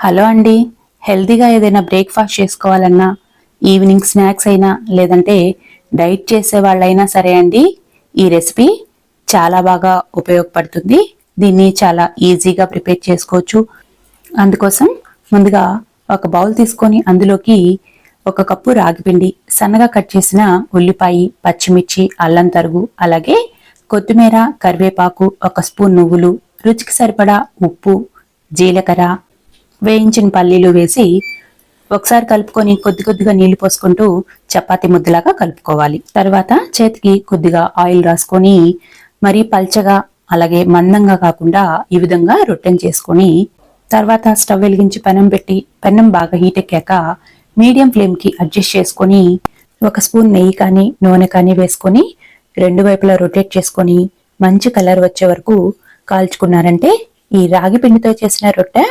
Hello అండి. హెల్తీగా ఏదైనా బ్రేక్ఫాస్ట్ చేసుకోవాలన్నా ఈవినింగ్ స్నాక్స్ అయినా లేదంటే డైట్ చేసే వాళ్ళైనా సరే అండి ఈ రెసిపీ చాలా బాగా ఉపయోగపడుతుంది. దీన్ని చాలా ఈజీగా ప్రిపేర్ చేసుకోవచ్చు. అందుకోసం ముందుగా ఒక బౌల్ తీసుకొని అందులోకి ఒక కప్పు రాగిపిండి సన్నగా కట్ చేసిన ఉల్లిపాయ పచ్చిమిర్చి అల్లం తరుగు అలాగే కొత్తిమీర కరివేపాకు ఒక స్పూన్ నువ్వులు రుచికి సరిపడా ఉప్పు జీలకర్ర వేయించిన పల్లీలు వేసి ఒకసారి కలుపుకొని కొద్ది కొద్దిగా నీళ్ళు పోసుకుంటూ చపాతి ముద్దలాగా కలుపుకోవాలి. తర్వాత చేతికి కొద్దిగా ఆయిల్ రాసుకొని మరీ పల్చగా అలాగే మందంగా కాకుండా ఈ విధంగా రొట్టెను చేసుకొని తర్వాత స్టవ్ వెలిగించి పెనం పెట్టి పెనం బాగా హీట్ ఎక్కాక మీడియం ఫ్లేమ్కి అడ్జస్ట్ చేసుకొని ఒక స్పూన్ నెయ్యి కానీ నూనె కానీ వేసుకొని రెండు వైపులా రొటేట్ చేసుకొని మంచి కలర్ వచ్చే వరకు కాల్చుకున్నారంటే ఈ రాగి పిండితో చేసిన రొట్టె